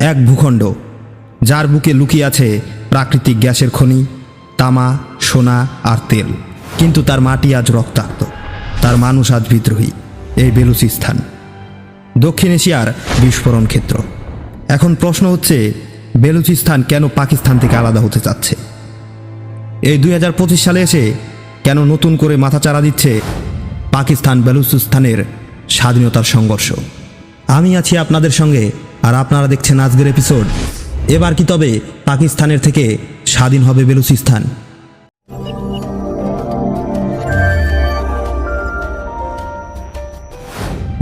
এক ভূখণ্ড, যার বুকে লুকিয়ে আছে প্রাকৃতিক গ্যাসের খনি, তামা, সোনা আর তেল। কিন্তু তার মাটি আজ রক্তাক্ত। তার মানুষ আজ বিদ্রোহী। এই বেলুচিস্তান দক্ষিণ এশিয়ার বিস্ফোরণ ক্ষেত্র। এখন প্রশ্ন হচ্ছে বেলুচিস্তান কেন পাকিস্তান থেকে আলাদা হতে চাচ্ছে? এই দুই হাজার পঁচিশ সালে এসে কেন নতুন করে মাথাচাড়া দিচ্ছে পাকিস্তান বেলুচিস্তানের স্বাধীনতার সংঘর্ষ? আমি আছি আপনাদের সঙ্গে আর আপনারা দেখছেন আজকের এপিসোড এবার কি তবে পাকিস্তানের থেকে স্বাধীন হবে বেলুচিস্তান।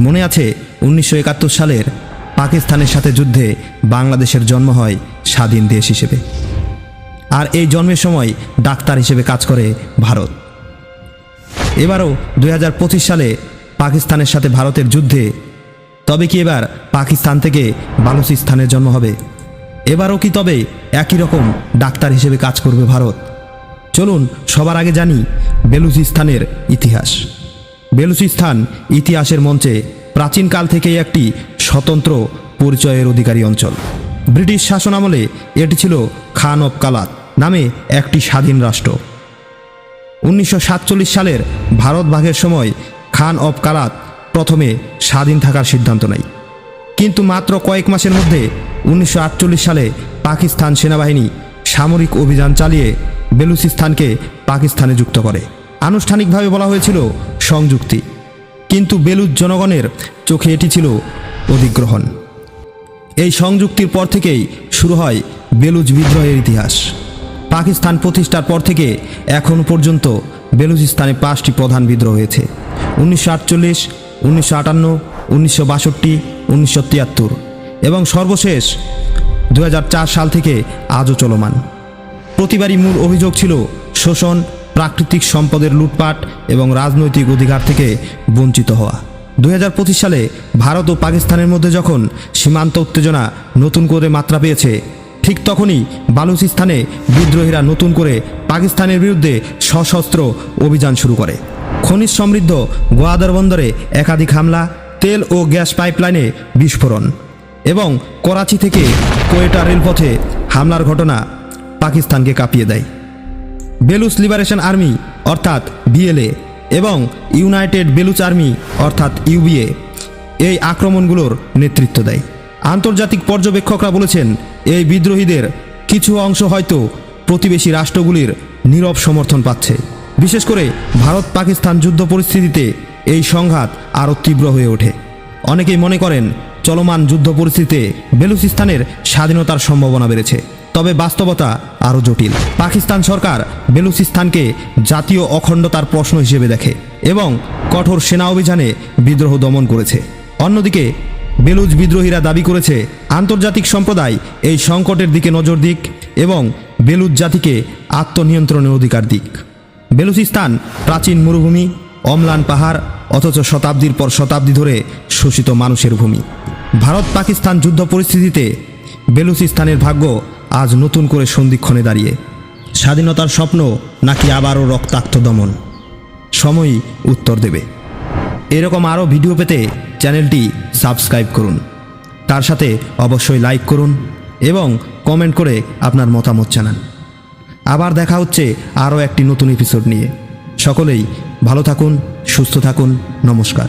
মনে আছে উনিশশো একাত্তর সালের পাকিস্তানের সাথে যুদ্ধে বাংলাদেশের জন্ম হয় স্বাধীন দেশ হিসেবে। আর এই জন্মের সময় ডাক্তার হিসেবে কাজ করে ভারত। এবারও দু হাজার পঁচিশ সালে পাকিস্তানের সাথে ভারতের যুদ্ধে তবে কি এবার পাকিস্তান থেকে বালুচিস্তানের জন্ম হবে? এবারও কি তবে একই রকম ডাক্তার হিসেবে কাজ করবে ভারত? চলুন সবার আগে জানি বেলুচিস্তানের ইতিহাস। বেলুচিস্তান ইতিহাসের মঞ্চে প্রাচীনকাল থেকেই একটি স্বতন্ত্র পরিচয়ের অধিকারী অঞ্চল। ব্রিটিশ শাসন আমলে এটি ছিল খান অফ কালাত নামে একটি স্বাধীন রাষ্ট্র। উনিশশো সাতচল্লিশ সালের ভারত ভাগের সময় খান অফ কালাত প্রথমে স্বাধীন থাকার সিদ্ধান্ত নেয়। কিন্তু মাত্র কয়েক মাসের মধ্যে উনিশশো আটচল্লিশ সালে পাকিস্তান সেনাবাহিনী সামরিক অভিযান চালিয়ে বেলুচিস্তানকে পাকিস্তানে যুক্ত করে। আনুষ্ঠানিকভাবে বলা হয়েছিল সংযুক্তি। কিন্তু বেলুচ জনগণের চোখে এটি ছিল অধিগ্রহণ। এই সংযুক্তির পর থেকেই শুরু হয় বেলুচ বিদ্রোহের ইতিহাস। পাকিস্তান প্রতিষ্ঠার পর থেকে এখন পর্যন্ত বেলুচিস্তানে পাঁচটি প্রধান বিদ্রোহ হয়েছে। উনিশশো আটচল্লিশ উনিশশো আটান্ন, উনিশশো বাষট্টি, উনিশশো তিয়াত্তর। এবং সর্বশেষ দু হাজার চার সাল থেকে আজও চলমান। প্রতিবারই মূল অভিযোগ ছিল শোষণ, প্রাকৃতিক সম্পদের লুটপাট এবং রাজনৈতিক অধিকার থেকে বঞ্চিত হওয়া। দু হাজার পঁচিশ সালে ভারত ও পাকিস্তানের মধ্যে যখন সীমান্ত উত্তেজনা নতুন করে মাত্রা পেয়েছে, ঠিক তখনই বালুচিস্তানে বিদ্রোহীরা নতুন করে পাকিস্তানের বিরুদ্ধে সশস্ত্র অভিযান শুরু করে। খনিজ সমৃদ্ধ গোয়াদার বন্দরে একাধিক হামলা, তেল ও গ্যাস পাইপলাইনে বিস্ফোরণ এবং করাচি থেকে কোয়েটা রেলপথে হামলার ঘটনা পাকিস্তানকে কাঁপিয়ে দেয়। বেলুচ লিবারেশন আর্মি, অর্থাৎ বিএলএ, এবং ইউনাইটেড বেলুচ আর্মি, অর্থাৎ ইউবিএ, এই আক্রমণগুলোর নেতৃত্ব দেয়। আন্তর্জাতিক পর্যবেক্ষকরা বলেছেন, এই বিদ্রোহীদের কিছু অংশ হয়তো প্রতিবেশী রাষ্ট্রগুলির নীরব সমর্থন পাচ্ছে। বিশেষ করে ভারত পাকিস্তান যুদ্ধ পরিস্থিতিতে এই সংঘাত আরও তীব্র হয়ে ওঠে। অনেকেই মনে করেন, চলমান যুদ্ধ পরিস্থিতিতে বেলুচিস্তানের স্বাধীনতার সম্ভাবনা বেড়েছে। তবে বাস্তবতা আরও জটিল। পাকিস্তান সরকার বেলুচিস্তানকে জাতীয় অখণ্ডতার প্রশ্ন হিসেবে দেখে এবং কঠোর সেনা অভিযানে বিদ্রোহ দমন করেছে। অন্যদিকে, বেলুচ বিদ্রোহীরা দাবি করেছে, আন্তর্জাতিক সম্প্রদায় এই সংকটের দিকে নজর দিক এবং বেলুচ জাতিকে আত্মনিয়ন্ত্রণের অধিকার দিক। বেলুচিস্তান, প্রাচীন মরুভূমি, অম্লান পাহাড়, অথচ শতাব্দীর পর শতাব্দী ধরে শোষিত মানুষের ভূমি। ভারত পাকিস্তান যুদ্ধ পরিস্থিতিতে বেলুচিস্তানের ভাগ্য আজ নতুন করে সন্ধিক্ষণে দাঁড়িয়ে। স্বাধীনতার স্বপ্ন নাকি আবারও রক্তাক্ত দমন? সময়ই উত্তর দেবে। এরকম আরও ভিডিও পেতে চ্যানেলটি সাবস্ক্রাইব করুন। তার সাথে অবশ্যই লাইক করুন এবং কমেন্ট করে আপনার মতামত জানান। আবার দেখা হচ্ছে আরও একটি নতুন এপিসোড নিয়ে। সকলেই ভালো থাকুন সুস্থ থাকুন নমস্কার।